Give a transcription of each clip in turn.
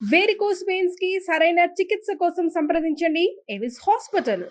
Varicose వెయిన్స్కి సరైన చికిత్స కోసం సంప్రదించండి. ఎవిస్ హాస్పిటల్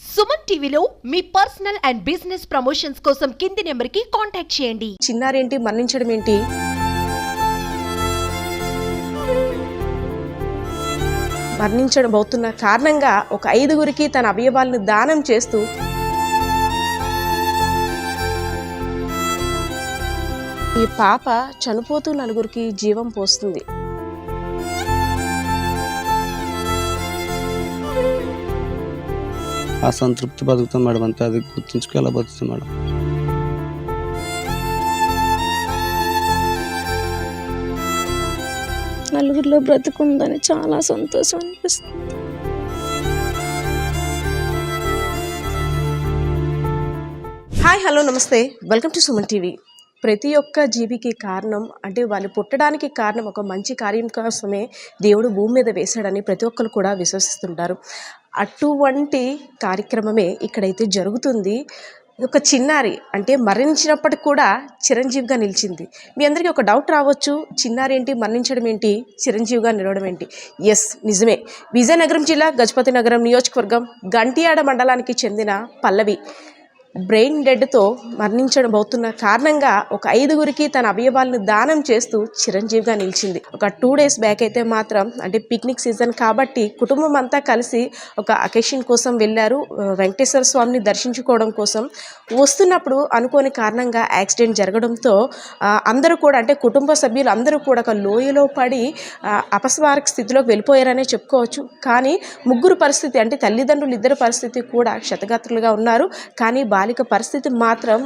సుమన్ టీవీలో మీ పర్సనల్ అండ్ బిజినెస్ ప్రమోషన్స్ కోసం కింది నెంబర్కి కాంటాక్ట్ చేయండి. చిన్నారేంటి మరణించడం ఏంటి? మరణించడం అవుతున్న కారణంగా ఒక ఐదుగురికి తన అవయవాలను దానం చేస్తూ ఈ పాప చనిపోతూ నలుగురికి జీవం పోస్తుంది. ఆ సంతృప్తి బతుకుతాం మేడం అంతే. అది గుర్తుంచుకోవాలా బతుకుతాం మేడం? నలుగురిలో బ్రతుకుందని చాలా సంతోషం అనిపిస్తుంది. హాయ్ హలో నమస్తే. Welcome to Suman TV. ప్రతి ఒక్క జీవికి కారణం అంటే వాళ్ళు పుట్టడానికి కారణం ఒక మంచి కార్యం కోసమే దేవుడు భూమి మీద వేశాడని ప్రతి ఒక్కరు కూడా విశ్వసిస్తుంటారు. అటువంటి కార్యక్రమమే ఇక్కడైతే జరుగుతుంది. ఒక చిన్నారి అంటే మరణించినప్పటికి కూడా చిరంజీవిగా నిలిచింది. మీ అందరికీ ఒక డౌట్ రావచ్చు. చిన్నారి ఏంటి? మరణించడం ఏంటి? చిరంజీవిగా నిలవడం ఏంటి? ఎస్ నిజమే. విజయనగరం జిల్లా గజపతి నగరం నియోజకవర్గం గంటియాడ మండలానికి చెందిన పల్లవి. బ్రెయిన్ డెడ్తో మరణించడం అవుతున్న కారణంగా ఒక ఐదుగురికి తన అవయవాలను దానం చేస్తూ చిరంజీవిగా నిలిచింది. ఒక టూ డేస్ బ్యాక్ అయితే మాత్రం అంటే పిక్నిక్ సీజన్ కాబట్టి కుటుంబం అంతా కలిసి ఒక అకేషన్ కోసం వెళ్ళారు. వెంకటేశ్వర స్వామిని దర్శించుకోవడం కోసం. వస్తున్నప్పుడు అనుకోని కారణంగా యాక్సిడెంట్ జరగడంతో అందరూ కూడా అంటే కుటుంబ సభ్యులు అందరూ కూడా ఒక లోయలో పడి అపస్మారక స్థితిలోకి వెళ్ళిపోయారనే చెప్పుకోవచ్చు. కానీ ముగ్గురు పరిస్థితి అంటే తల్లిదండ్రులు ఇద్దరు పరిస్థితి కూడా క్షతగాత్రులుగా ఉన్నారు. కానీ బాలిక పరిస్థితి మాత్రం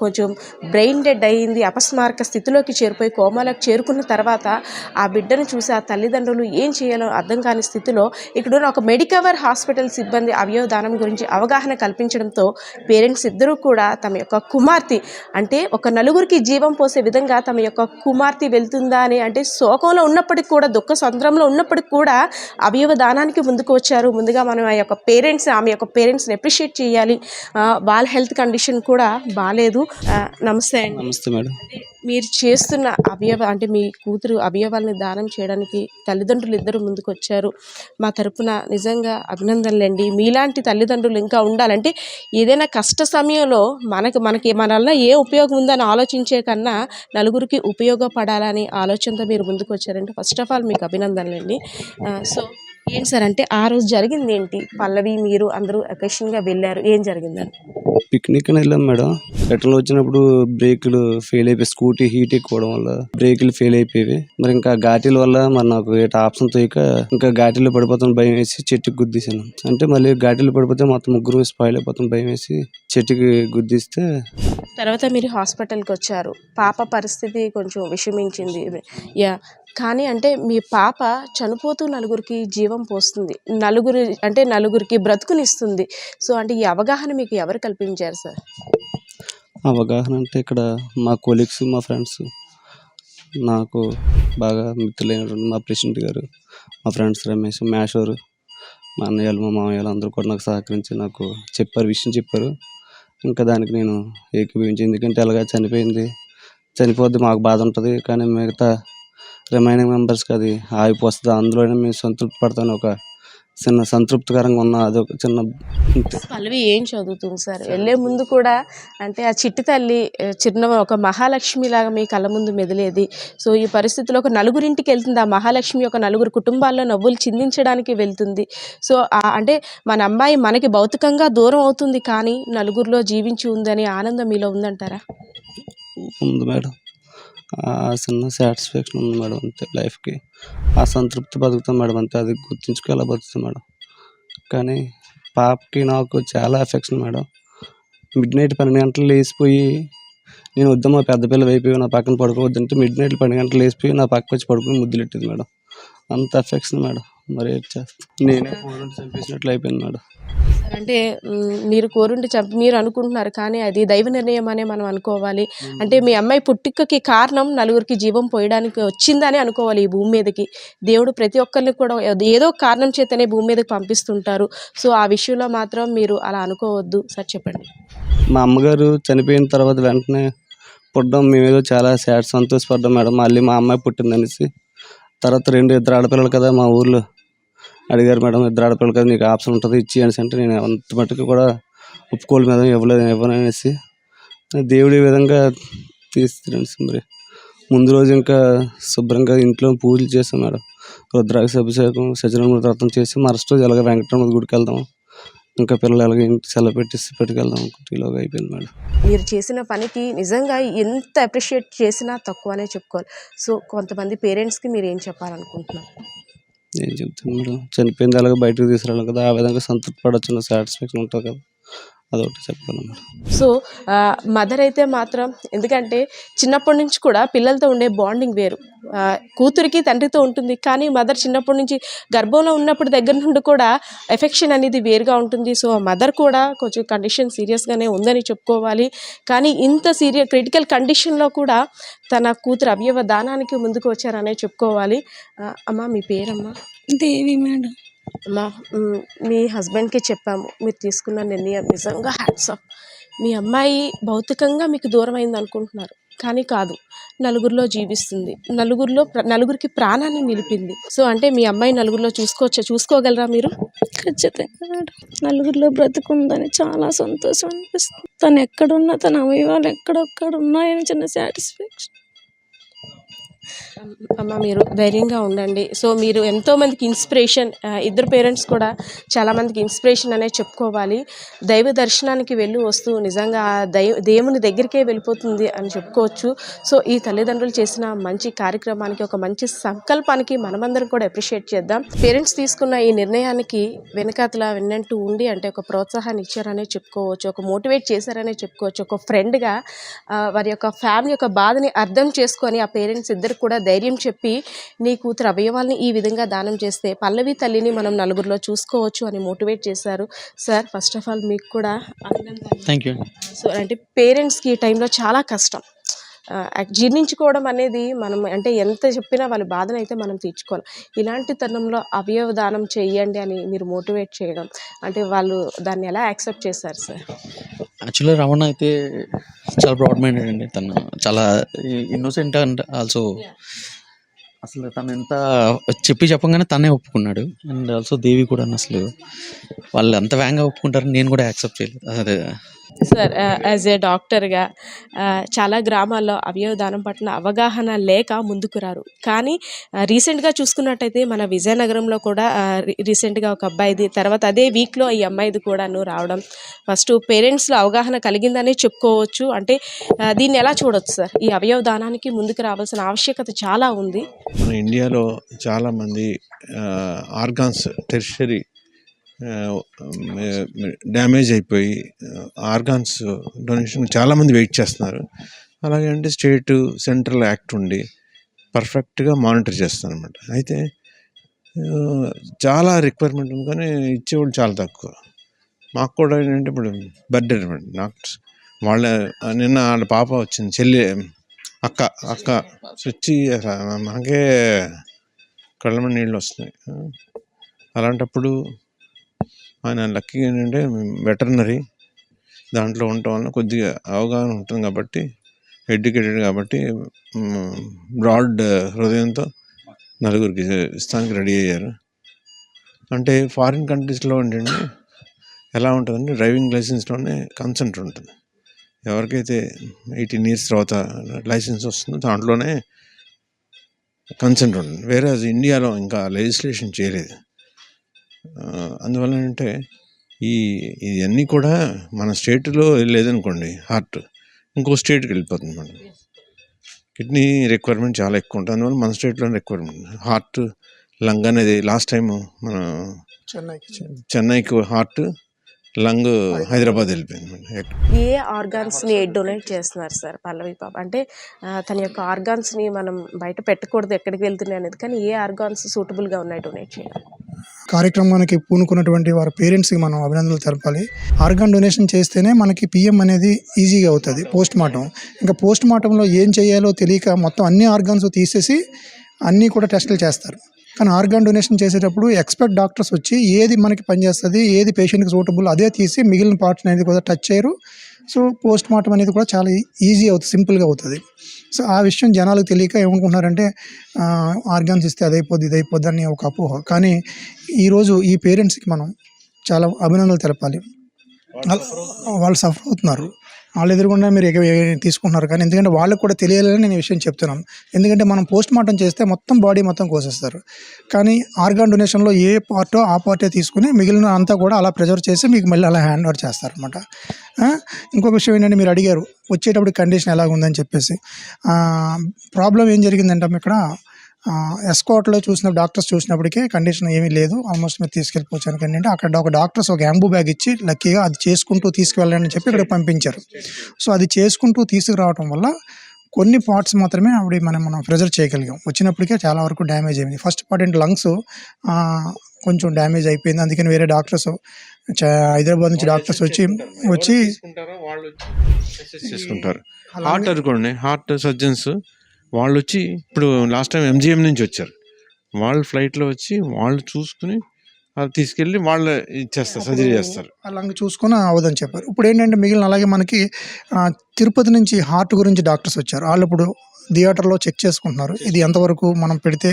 కొంచెం బ్రెయిన్ డెడ్ అయ్యింది అపస్మారక స్థితిలోకి చేరిపోయి కోమాలకు చేరుకున్న తర్వాత ఆ బిడ్డను చూసి ఆ తల్లిదండ్రులు ఏం చేయాలో అర్థం కాని స్థితిలో ఇక్కడ ఒక మెడికవర్ హాస్పిటల్ సిబ్బంది అవయవదానం గురించి అవగాహన కల్పించడంతో పేరెంట్స్ ఇద్దరూ కూడా తమ యొక్క కుమార్తె అంటే ఒక నలుగురికి జీవం పోసే విధంగా తమ యొక్క కుమార్తె వెళ్తుందా అని అంటే శోకంలో ఉన్నప్పటికీ కూడా దుఃఖ సంద్రంలో ఉన్నప్పటికీ కూడా అవయవ దానానికి ముందుకు వచ్చారు. ముందుగా మనం ఆ యొక్క పేరెంట్స్ ఆమె యొక్క పేరెంట్స్ని అప్రిషియేట్ చేయాలి. వాళ్ళ వాళ్ళ హెల్త్ కండిషన్ కూడా బాగాలేదు నమస్తే అండి. నమస్తే మేడం. మీరు చేస్తున్న అవయవ అంటే మీ కూతురు అవయవాల్ని దానం చేయడానికి తల్లిదండ్రులు ఇద్దరు ముందుకు వచ్చారు మా తరపున నిజంగా అభినందనలండి. మీలాంటి తల్లిదండ్రులు ఇంకా ఉండాలంటే ఏదైనా కష్ట సమయంలో మనకి మనకి మన వల్ల ఏ ఉపయోగం ఉందని ఆలోచించే కన్నా నలుగురికి ఉపయోగపడాలని ఆలోచనతో మీరు ముందుకు వచ్చారంటే ఫస్ట్ ఆఫ్ ఆల్ మీకు అభినందనలండి. సో ఏంటి సార్ అంటే ఆ రోజు జరిగింది ఏంటి పల్లవి మీరు అందరూ అకేషన్గా వెళ్ళారు. ఏం జరిగిందండి పిక్నిక్ అని వెళ్ళాం మేడం. రిటర్న్ వచ్చినప్పుడు బ్రేకులు ఫెయిల్ అయిపోయి స్కూటీ హీట్ ఎక్కువడం వల్ల బ్రేకులు ఫెయిల్ అయిపోయేవి. మరి ఇంకా ఘాటీల వల్ల మరి నాకు ఏట ఆప్షన్ తోయక ఇంకా ఘాటీలో పడిపోతాను భయం వేసి చెట్టుకి గుద్దేశాను. అంటే మళ్ళీ ఘాటీలో పడిపోతే మొత్తం ముగ్గురు స్పాయిల్ అయిపోతాం భయం వేసి చెట్టుకి గుద్దిస్తే తర్వాత మీరు హాస్పిటల్కి వచ్చారు. పాప పరిస్థితి కొంచెం విషమించింది. యా కానీ అంటే మీ పాప చనిపోతూ నలుగురికి జీవం పోస్తుంది. నలుగురి అంటే నలుగురికి బ్రతుకునిస్తుంది. సో అంటే ఈ అవగాహన మీకు ఎవరు కల్పించారు సార్? అవగాహన అంటే ఇక్కడ మా కొలీగ్స్ మా ఫ్రెండ్స్ నాకు బాగా మిత్రులైనటువంటి మా ప్రెసిడెంట్ గారు మా ఫ్రెండ్స్ రమేష్ మేషోరు మా అన్నయ్యలు మా మామయ్యలు అందరూ కూడా నాకు సహకరించి నాకు చెప్పారు విషయం చెప్పారు. ఇంకా దానికి నేను ఏకీభవించి ఎందుకంటే అలాగా చనిపోయింది చనిపోద్ది మాకు బాధ ఉంటుంది కానీ మిగతా రిమైనింగ్ మెంబర్స్కి అది ఆగిపోస్తుంది. అందులోనే మేము సంతృప్తి పడతాను ఒక చిన్న సంతృప్తికరంగా ఉన్న అదొక చిన్న పల్లవి ఏం చదువుతుంది సార్? వెళ్ళే ముందు కూడా అంటే ఆ చిట్టి తల్లి చిన్న ఒక మహాలక్ష్మి లాగా మీ కళ్ళ ముందు మెదిలేది. సో ఈ పరిస్థితిలో ఒక నలుగురింటికి వెళ్తుంది. ఆ మహాలక్ష్మి ఒక నలుగురు కుటుంబాల్లో నవ్వులు చిందించడానికి వెళ్తుంది. సో అంటే మన అమ్మాయి మనకి భౌతికంగా దూరం అవుతుంది కానీ నలుగురిలో జీవించి ఉందని ఆనందం మీలో ఉందంటారా? ఉంది మేడం. ఆ చిన్న సాటిస్ఫాక్షన్ ఉంది మేడం అంతే లైఫ్కి. ఆ సంతృప్తి బతుకుతాం మేడం అంతే అది గుర్తుంచుకోవాలా బతుకుతాం మేడం. కానీ పాపకి నాకు చాలా ఎఫెక్షన్ మేడం. మిడ్ నైట్ పన్నెండు గంటలు లేచిపోయి నేను వద్దామా పెద్ద పిల్లలు అయిపోయి నా పక్కన పడుకోవద్దంటే మిడ్ నైట్ పన్నెండు గంటలు లేచిపోయి నా పక్క వచ్చి పడుకుని ముద్దులెట్టేది మేడం. అంత ఎఫెక్షన్ మేడం. మరి ఏం చేస్తాను నేనే చంపేసినట్లు అయిపోయింది మేడం. అంటే మీరు కోరుండి చంపి మీరు అనుకుంటున్నారు కానీ అది దైవ నిర్ణయం అనే మనం అనుకోవాలి. అంటే మీ అమ్మాయి పుట్టుకకి కారణం నలుగురికి జీవం పోయడానికి వచ్చిందని అనుకోవాలి ఈ భూమి మీదకి. దేవుడు ప్రతి ఒక్కరిని కూడా ఏదో కారణం చేతనే భూమి మీదకి పంపిస్తుంటారు. సో ఆ విషయంలో మాత్రం మీరు అలా అనుకోవద్దు. సార్ చెప్పండి. మా అమ్మగారు చనిపోయిన తర్వాత వెంటనే పుట్టడం మేమేదో చాలా సాడ్ సంతోషపడ్డాం మేడం. మళ్ళీ మా అమ్మాయి పుట్టిందనేసి తర్వాత రెండు ఇద్దరు ఆడపిల్లలు కదా మా ఊర్లో. అడిగారు మేడం ఇద్దరు ఆడపిల్లలు కదా నీకు ఆప్షన్ ఉంటుంది ఇచ్చి అనేసి అంటే నేను అంత మట్టుకు కూడా ఒప్పుకోలేదు మేడం ఇవ్వలేదు ఇవ్వననేసి దేవుడు ఈ విధంగా తీసుకురండి మరి. ముందు రోజు ఇంకా శుభ్రంగా ఇంట్లో పూజలు చేస్తాం మేడం. రుద్రాక్ష అభిషేకం సత్యనారాయణ వ్రతం చేసి మరస్ట్ రోజు ఎలాగ వెంకటరమణ గుడికి వెళ్దాం ఇంకా పిల్లలు ఎలాగ ఇంటి సెలవు పెట్టేసి పెట్టుకెళ్దాం ఇలాగ అయిపోయింది మేడం. మీరు చేసిన పనికి నిజంగా ఎంత అప్రిషియేట్ చేసినా తక్కువనే చెప్పుకోవాలి. సో కొంతమంది పేరెంట్స్కి మీరు ఏం చెప్పాలనుకుంటున్నారు? ఏం చెప్తాం మేడం? చనిపోయింది అలాగే బయటకు తీసుకురావాలి కదా ఆ విధంగా సంతృప్తి పడవచ్చు సాటిస్ఫాక్షన్ ఉంటుంది కదా. అదొకటి చెప్పాలి మేడం సో మదర్ అయితే మాత్రం ఎందుకంటే చిన్నప్పటి నుంచి కూడా పిల్లలతో ఉండే బాండింగ్ వేరు. కూతురికి తండ్రితో ఉంటుంది. కానీ మదర్ చిన్నప్పటి నుంచి గర్భంలో ఉన్నప్పుడు దగ్గర నుండి కూడా ఎఫెక్షన్ అనేది వేరుగా ఉంటుంది. సో ఆ మదర్ కూడా కొంచెం కండిషన్ సీరియస్గానే ఉందని చెప్పుకోవాలి. కానీ ఇంత సీరియస్ క్రిటికల్ కండిషన్లో కూడా తన కూతురు అవయవ దానానికి ముందుకు వచ్చారనే చెప్పుకోవాలి. అమ్మ మీ పేరమ్మా? దేవి మేడం. మా మీ హస్బెండ్కి చెప్పాము మీరు తీసుకున్న నిర్ణయం నిజంగా హ్యాట్స్ ఆఫ్ మీ అమ్మాయి భౌతికంగా మీకు దూరం అయింది అనుకుంటున్నారు కానీ కాదు నలుగురిలో జీవిస్తుంది. నలుగురిలో నలుగురికి ప్రాణాన్ని నిలిపింది. సో అంటే మీ అమ్మాయి నలుగురిలో చూసుకోవచ్చు చూసుకోగలరా మీరు? ఖచ్చితంగా నలుగురిలో బ్రతుకుందని చాలా సంతోషం అనిపిస్తుంది. తను ఎక్కడున్నా తన అవయవాలు ఎక్కడొక్కడ ఉన్నాయని చిన్న సాటిస్ఫాక్షన్ అమ్మ మీరు ధైర్యంగా ఉండండి. సో మీరు ఎంతోమందికి ఇన్స్పిరేషన్ ఇద్దరు పేరెంట్స్ కూడా చాలామందికి ఇన్స్పిరేషన్ అనే చెప్పుకోవాలి. దైవ దర్శనానికి వెళ్ళి వస్తూ నిజంగా ఆ దైవ దేవుని దగ్గరికే వెళ్ళిపోతుంది అని చెప్పుకోవచ్చు. సో ఈ తల్లిదండ్రులు చేసిన మంచి కార్యక్రమానికి ఒక మంచి సంకల్పానికి మనమందరం కూడా అప్రిషియేట్ చేద్దాం. పేరెంట్స్ తీసుకున్న ఈ నిర్ణయానికి వెనకాతల విన్నట్టు ఉండి అంటే ఒక ప్రోత్సాహాన్ని ఇచ్చారనే చెప్పుకోవచ్చు ఒక మోటివేట్ చేశారనే చెప్పుకోవచ్చు. ఒక ఫ్రెండ్గా వారి యొక్క ఫ్యామిలీ యొక్క బాధని అర్థం చేసుకొని ఆ పేరెంట్స్ ఇద్దరు కూడా ధైర్యం చెప్పి నీ కూతురు అవయవాల్ని ఈ విధంగా దానం చేస్తే పల్లవి తల్లిని మనం నలుగురిలో చూసుకోవచ్చు అని మోటివేట్ చేశారు. సార్ ఫస్ట్ ఆఫ్ ఆల్ మీకు కూడా థ్యాంక్ యూ సో అంటే పేరెంట్స్కి ఈ టైంలో చాలా కష్టం. జీర్ణించుకోవడం అనేది మనం అంటే ఎంత చెప్పినా వాళ్ళ బాధను అయితే మనం తీర్చుకోవాలి. ఇలాంటి తరుణంలో అవయవ దానం చేయండి అని మీరు మోటివేట్ చేయడం అంటే వాళ్ళు దాన్ని ఎలా యాక్సెప్ట్ చేశారు సార్? యాక్చువల్గా రమణ అయితే చాలా బ్రాడ్ మైండెడ్ అండి. తను చాలా ఇన్నోసెంట్ అండ్ ఆల్సో అసలు తను ఎంత చెప్పి చెప్పగానే తనే ఒప్పుకున్నాడు. అండ్ ఆల్సో దేవి కూడా అసలు వాళ్ళు ఎంత వేగంగా ఒప్పుకుంటారని నేను కూడా యాక్సెప్ట్ చేయలేదు. అదే సార్ యాజ్ ఏ డాక్టర్గా చాలా గ్రామాల్లో అవయవ దానం పట్ల అవగాహన లేక ముందుకు రారు. కానీ రీసెంట్గా చూసుకున్నట్టయితే మన విజయనగరంలో కూడా రీసెంట్గా ఒక అబ్బాయిది తర్వాత అదే వీక్లో ఈ అమ్మాయిది కూడాను రావడం. ఫస్ట్ పేరెంట్స్లో అవగాహన కలిగిందనే చెప్పుకోవచ్చు. అంటే దీన్ని ఎలా చూడొచ్చు సార్? ఈ అవయవ దానానికి ముందుకు రావాల్సిన ఆవశ్యకత చాలా ఉంది. మన ఇండియాలో చాలామంది ఆర్గాన్స్ టెరిషరీ డ్యామేజ్ అయిపోయి ఆర్గాన్స్ డొనేషన్ చాలామంది వెయిట్ చేస్తున్నారు. అలాగే అంటే స్టేట్ సెంట్రల్ యాక్ట్ ఉండి పర్ఫెక్ట్గా మానిటర్ చేస్తాను అనమాట అయితే చాలా రిక్వైర్మెంట్ ఉంది కానీ ఇచ్చేవాళ్ళు చాలా తక్కువ. మాకు కూడా ఏంటంటే ఇప్పుడు బర్త్డే అనమాట నాకు వాళ్ళ నిన్న వాళ్ళ పాప వచ్చింది చెల్లి అక్క అక్క వచ్చి అసలు మనకే నీళ్ళు వస్తున్నాయి. అలాంటప్పుడు ఆయన లక్కీ ఏంటంటే వెటర్నరీ దాంట్లో ఉండటం వల్ల కొద్దిగా అవగాహన ఉంటుంది కాబట్టి ఎడ్యుకేటెడ్ కాబట్టి బ్రాడ్ హృదయంతో నలుగురికి ఇస్తానికి రెడీ అయ్యారు. అంటే ఫారిన్ కంట్రీస్లో ఏంటంటే ఎలా ఉంటుందంటే డ్రైవింగ్ లైసెన్స్లోనే కన్సెంట్ ఉంటుంది. ఎవరికైతే ఎయిటీన్ ఇయర్స్ తర్వాత లైసెన్స్ వస్తుందో దాంట్లోనే కన్సెంట్ ఉంటుంది. వేరే ఇండియాలో ఇంకా లెజిస్లేషన్ చేయలేదు. అందువల్ల ఏంటంటే ఈ ఇవన్నీ కూడా మన స్టేట్లో లేదనుకోండి హార్ట్. ఇంకో స్టేట్కి వెళ్ళిపోతుంది మనం. కిడ్నీ రిక్వైర్మెంట్ చాలా ఎక్కువ ఉంటుంది. అందువల్ల మన స్టేట్లోనే రిక్వైర్మెంట్ హార్ట్ లంగ్ అనేది లాస్ట్ టైం మన చెన్నైకి హార్ట్ లంగ్ హైదరాబాద్ వెళ్ళిపోయింది ఏ ఆర్గాన్స్ని డొనేట్ చేస్తున్నారు సార్ పల్లవి పాప అంటే తన యొక్క ఆర్గాన్స్ని మనం బయట పెట్టకూడదు ఎక్కడికి వెళ్తున్నాయి అనేది కానీ ఏ ఆర్గాన్స్ సూటబుల్గా ఉన్నాయి డొనేట్ చేయడం? కార్యక్రమానికి పూనుకున్నటువంటి వారి పేరెంట్స్కి మనం అభినందనలు తెలపాలి. ఆర్గాన్ డొనేషన్ చేస్తేనే మనకి పిఎం అనేది ఈజీగా అవుతుంది పోస్ట్ మార్టం ఇంకా పోస్ట్ మార్టంలో ఏం చేయాలో తెలియక మొత్తం అన్ని ఆర్గాన్స్ తీసేసి అన్నీ కూడా టెస్టులు చేస్తారు. కానీ ఆర్గాన్ డొనేషన్ చేసేటప్పుడు ఎక్స్పర్ట్ డాక్టర్స్ వచ్చి ఏది మనకి పనిచేస్తుంది ఏది పేషెంట్కి సూటబుల్ అదే తీసి మిగిలిన పార్ట్స్ అనేది కూడా టచ్ చేయరు. సో పోస్ట్ మార్టం అనేది కూడా చాలా ఈజీ అవుతుంది సింపుల్గా అవుతుంది. సో ఆ విషయం జనాలకు తెలియక ఏమనుకుంటున్నారంటే ఆర్గాన్స్ ఇస్తే అదైపోద్ది ఇది అయిపోద్ది అని ఒక అపోహ. కానీ ఈరోజు ఈ పేరెంట్స్కి మనం చాలా అభినందనలు తెలపాలి. వాళ్ళు సఫర్ అవుతున్నారు. వాళ్ళు ఎదురుగుండా మీరు తీసుకుంటున్నారు. కానీ ఎందుకంటే వాళ్ళకు కూడా తెలియాలని నేను ఈ విషయం చెప్తున్నాను. ఎందుకంటే మనం పోస్ట్ మార్టం చేస్తే మొత్తం బాడీ మొత్తం కోసేస్తారు. కానీ ఆర్గాన్ డొనేషన్లో ఏ పార్టో ఆ పార్టే తీసుకుని మిగిలిన అంతా కూడా అలా ప్రిజర్వ్ చేసి మీకు మళ్ళీ అలా హ్యాండ్ ఓవర్ చేస్తారు అనమాట ఇంకొక విషయం ఏంటంటే మీరు అడిగారు వచ్చేటప్పుడు కండిషన్ ఎలా ఉందని చెప్పేసి ప్రాబ్లం ఏం జరిగిందంటే ఇక్కడ? ఎస్కాట్లో చూసిన డాక్టర్స్ చూసినప్పటికీ కండిషన్ ఏమీ లేదు. ఆల్మోస్ట్ మీరు తీసుకెళ్ళిపోవచ్చు అనుకోండి అంటే అక్కడ ఒక డాక్టర్స్ ఒక యాంబూ బ్యాగ్ ఇచ్చి లక్కీగా అది చేసుకుంటూ తీసుకువెళ్ళండి అని చెప్పి ఇక్కడ పంపించారు. సో అది చేసుకుంటూ తీసుకురావడం వల్ల కొన్ని పార్ట్స్ మాత్రమే ఆవిడ మనం మనం ప్రెజర్ చేయగలిగాం. వచ్చినప్పటికే చాలా వరకు డ్యామేజ్ అయింది. ఫస్ట్ పార్ట్ ఏంటి? లంగ్స్ కొంచెం డ్యామేజ్ అయిపోయింది. అందుకని వేరే డాక్టర్స్ హైదరాబాద్ నుంచి డాక్టర్స్ వచ్చి వచ్చి హార్ట్ అనుకోండి. హార్ట్ సర్జన్స్ వాళ్ళు వచ్చి ఇప్పుడు లాస్ట్ టైం ఎంజిఎం నుంచి వచ్చారు. వాళ్ళు ఫ్లైట్లో వచ్చి వాళ్ళు చూసుకుని అది తీసుకెళ్ళి వాళ్ళు ఇచ్చేస్తారు సర్జరీ చేస్తారు. అలాగే చూసుకొని అవదని చెప్పారు. ఇప్పుడు ఏంటంటే మిగిలిన అలాగే మనకి తిరుపతి నుంచి హార్ట్ గురించి డాక్టర్స్ వచ్చారు. వాళ్ళు ఇప్పుడు థియేటర్లో చెక్ చేసుకుంటున్నారు. ఇది ఎంతవరకు మనం పెడితే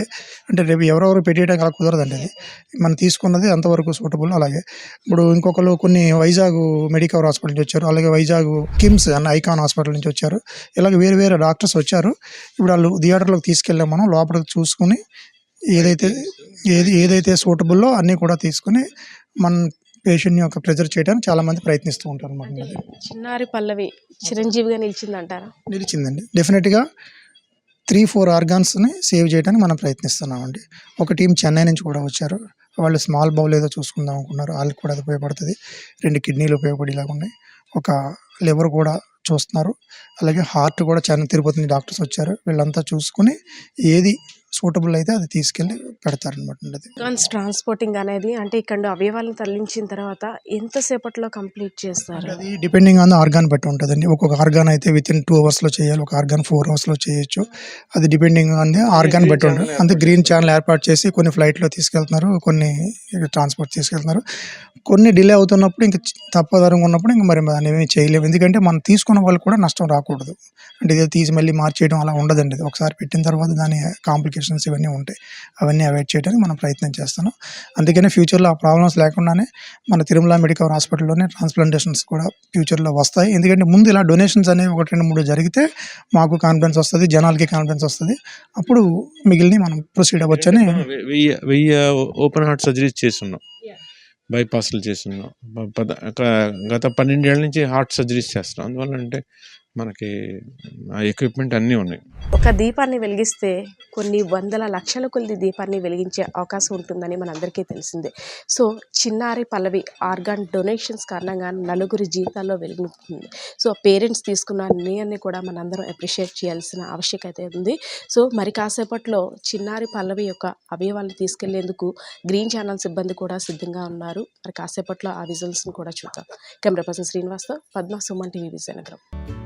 అంటే రేపు ఎవరెవరు పెట్టేయడానికి అలా కుదరదండి ఇది మనం తీసుకున్నది ఎంతవరకు సూటబుల్. అలాగే ఇప్పుడు ఇంకొకరు కొన్ని వైజాగ్ మెడికవర్ హాస్పిటల్ నుంచి వచ్చారు. అలాగే వైజాగ్ కిమ్స్ అన్న ఐకాన్ హాస్పిటల్ నుంచి వచ్చారు. ఇలాగ వేరే వేరే డాక్టర్స్ వచ్చారు. ఇప్పుడు వాళ్ళు థియేటర్లోకి తీసుకెళ్ళాం మనం లోపలికి చూసుకుని ఏదైతే ఏది ఏదైతే సూటబుల్లో అన్నీ కూడా తీసుకుని మన పేషెంట్ని యొక్క ప్రెజర్ చేయడానికి చాలా మంది ప్రయత్నిస్తూ ఉంటారు అన్నమాట చిన్నారి పల్లవి చిరంజీవిగా నిలిచిందంటారా? నిలిచిందండి. డెఫినెట్గా త్రీ ఫోర్ ఆర్గాన్స్ని సేవ్ చేయడానికి మనం ప్రయత్నిస్తున్నామండి. ఒక టీం చెన్నై నుంచి కూడా వచ్చారు. వాళ్ళు స్మాల్ బౌల్ ఏదో చూసుకుందాం అనుకున్నారు. వాళ్ళకి కూడా అది ఉపయోగపడుతుంది. రెండు కిడ్నీలు ఉపయోగపడేలాగా ఉన్నాయి. ఒక లివర్ కూడా చూస్తున్నారు. అలాగే హార్ట్ కూడా చెన్నై తిరుపతి డాక్టర్స్ వచ్చారు. వీళ్ళంతా చూసుకుని ఏది సూటబుల్ అయితే అది తీసుకెళ్ళి పెడతారనమాట అది ఆర్గాన్స్ ట్రాన్స్పోర్టింగ్ అనేది అంటే ఇక్కడ అవయవాలను తరలించిన తర్వాత ఎంతసేపట్లో కంప్లీట్ చేస్తారు? అది డిపెండింగ్ ఆన్ ద ఆర్గాన్ బట్టి ఉంటుందండి. ఒక్కొక్క ఆర్గాన్ అయితే విత్ ఇన్ టూ అవర్స్లో చేయాలి ఒక ఆర్గాన్ ఫోర్ అవర్స్లో చేయొచ్చు. అది డిపెండింగ్ ఆన్ ది ఆర్గాన్ బట్టి ఉంటుంది. అంతే గ్రీన్ ఛానల్ ఏర్పాటు చేసి కొన్ని ఫ్లైట్లో తీసుకెళ్తున్నారు కొన్ని ట్రాన్స్పోర్ట్ తీసుకెళ్తున్నారు. కొన్ని డిలే అవుతున్నప్పుడు ఇంకా తప్పదరంగా ఉన్నప్పుడు ఇంకా మరి దాన్ని ఏమీ చేయలేము. ఎందుకంటే మనం తీసుకున్న వాళ్ళు కూడా నష్టం రాకూడదు. అంటే ఇదే తీసి మళ్ళీ మార్చేయడం అలా ఉండదండి. ఒకసారి పెట్టిన తర్వాత దాని కాంప్లికేషన్స్ ఇవన్నీ ఉంటాయి. అవన్నీ అవాయిడ్ చేయడానికి మనం ప్రయత్నం చేస్తాను. అందుకనే ఫ్యూచర్లో ఆ ప్రాబ్లమ్స్ లేకుండానే మన తిరుమల మెడికల్ హాస్పిటల్లోనే ట్రాన్స్ప్లాంటేషన్స్ కూడా ఫ్యూచర్లో వస్తాయి. ఎందుకంటే ముందు ఇలా డొనేషన్స్ అనేవి ఒకటి రెండు మూడు జరిగితే మాకు కాన్ఫిడెన్స్ వస్తుంది జనాలకి కాన్ఫిడెన్స్ వస్తుంది. అప్పుడు మిగిలిన మనం ప్రొసీడ్ అవ్వచ్చని వె- వెయ్యి వెయ్యి ఓపెన్ హార్ట్ సర్జరీస్ చేస్తున్నాం. బైపాస్లు చేస్తున్నాం. గత పన్నెండేళ్ళ నుంచి హార్ట్ సర్జరీస్ చేస్తున్నాం. అందువల్ల అంటే మనకి ఎక్విప్మెంట్ అన్నీ ఉన్నాయి. ఒక దీపాన్ని వెలిగిస్తే కొన్ని వందల లక్షల కొద్ది దీపాన్ని వెలిగించే అవకాశం ఉంటుందని మనందరికీ తెలిసిందే. సో చిన్నారి పల్లవి ఆర్గాన్ డొనేషన్స్ కారణంగా నలుగురి జీవితాల్లో వెలుగుతుంది. సో పేరెంట్స్ తీసుకున్న నిర్ణయాన్ని కూడా మనందరం అప్రిషియేట్ చేయాల్సిన ఆవశ్యకత ఉంది. సో మరి కాసేపట్లో చిన్నారి పల్లవి యొక్క అవయవాలను తీసుకెళ్ళేందుకు గ్రీన్ ఛానల్ సిబ్బంది కూడా సిద్ధంగా ఉన్నారు. మరి కాసేపట్లో ఆ విజువల్స్ని కూడా చూద్దాం. కెమెరా పర్సన్ శ్రీనివాస్తో పద్మ సుమన్ టీవీ విజయనగరం.